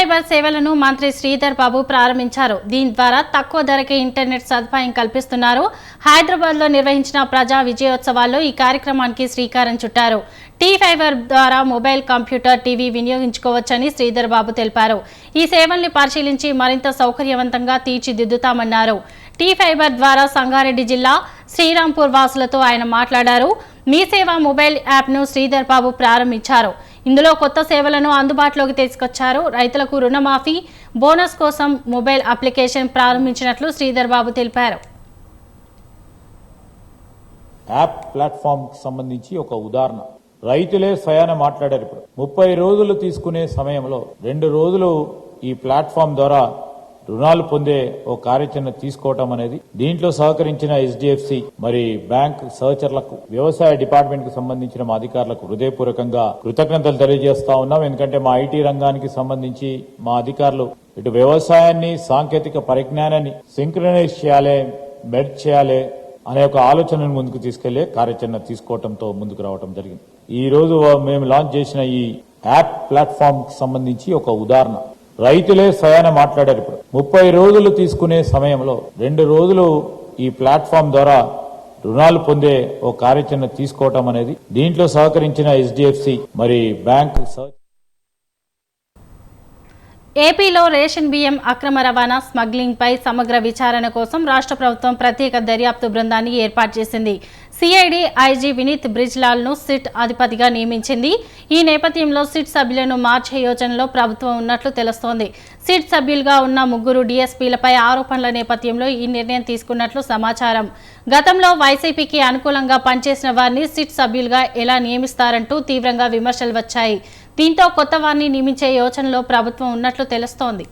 Fibre సేవలను మంత్రి శ్రీధర్ బాబు ప్రారంభించారు. దీని ద్వారా తక్కువ ధరకే ఇంటర్నెట్ సదుపాయం కల్పిస్తున్నారు. హైదరాబాద్లో నిర్వహించిన ప్రజా విజయోత్సవాల్లో ఈ కార్యక్రమానికి శ్రీకారం చుట్టారు. టీ ఫైబర్ ద్వారా మొబైల్ కంప్యూటర్ టీవీ వినియోగించుకోవచ్చని శ్రీధర్ బాబు తెలిపారు. ఈ సేవల్ని పరిశీలించి మరింత సౌకర్యవంతంగా తీర్చిదిద్దుతామన్నారు. టీ ఫైబర్ ద్వారా సంగారెడ్డి జిల్లా శ్రీరాంపూర్ వాసులతో ఆయన మాట్లాడారు. మీ సేవ మొబైల్ యాప్ను శ్రీధర్ బాబు ప్రారంభించారు. ఇందులో కొత్త సేవలను అందుబాటులోకి తీసుకొచ్చారు. రైతులకు రుణమాఫీ బోనస్ కోసం మొబైల్ అప్లికేషన్ ప్రారంభించినట్లు శ్రీధర్ బాబు తెలిపారు. యాప్ ప్లాట్ఫామ్ సంబంధించి ఒక ఉదాహరణ. రైతులే స్వయాన మాట్లాడారు ఇప్పుడు. ముప్పై రోజులు తీసుకునే సమయంలో రెండు రోజులు ఈ ప్లాట్ఫామ్ ద్వారా రుణాలు పొందే ఓ కార్యాచరణ తీసుకోవటం అనేది దీంట్లో సహకరించిన హెచ్డిఎఫ్సి మరి బ్యాంక్ సహచరులకు వ్యవసాయ డిపార్ట్మెంట్కు సంబంధించిన మా అధికారులకు హృదయపూర్వకంగా కృతజ్ఞతలు తెలియజేస్తా ఉన్నాం. ఎందుకంటే మా ఐటీ రంగానికి సంబంధించి మా అధికారులు ఇటు వ్యవసాయాన్ని సాంకేతిక పరిజ్ఞానాన్ని సింక్రనైజ్ చేయాలి మెర్జ్ చేయాలి అనే ఒక ఆలోచనను ముందుకు తీసుకెళ్ళే కార్యాచరణ తీసుకోవడంతో ముందుకు రావడం జరిగింది. ఈ రోజు మేము లాంచ్ చేసిన ఈ యాప్ ప్లాట్ఫామ్ సంబంధించి ఒక ఉదాహరణ. రైతులే స్వయాన మాట్లాడారు ఇప్పుడు. ముప్పై రోజులు తీసుకునే సమయంలో రెండు రోజులు ఈ ప్లాట్ఫామ్ ద్వారా రుణాలు పొందే ఓ కార్యాచరణ తీసుకోవటం అనేది దీంట్లో సహకరించిన హెచ్డిఎఫ్సి మరి బ్యాంకు సహ- ఏపీలో రేషన్ బియ్యం అక్రమ రవాణా స్మగ్లింగ్పై సమగ్ర విచారణ కోసం రాష్ట్ర ప్రభుత్వం ప్రత్యేక దర్యాప్తు బృందాన్ని ఏర్పాటు చేసింది. సిఐడి ఐజీ వినీత్ బ్రిజ్లాల్ను సిట్ అధిపతిగా నియమించింది. ఈ నేపథ్యంలో సిట్ సభ్యులను మార్చే యోచనలో ప్రభుత్వం ఉన్నట్లు తెలుస్తోంది. సిట్ సభ్యులుగా ఉన్న ముగ్గురు డీఎస్పీలపై ఆరోపణల నేపథ్యంలో ఈ నిర్ణయం తీసుకున్నట్లు సమాచారం. గతంలో వైసీపీకి అనుకూలంగా పనిచేసిన వారిని సిట్ సభ్యులుగా ఎలా నియమిస్తారంటూ తీవ్రంగా విమర్శలు వచ్చాయి. దీంతో కొత్త వారిని నియమించే యోచనలో ప్రభుత్వం ఉన్నట్లు తెలుస్తోంది.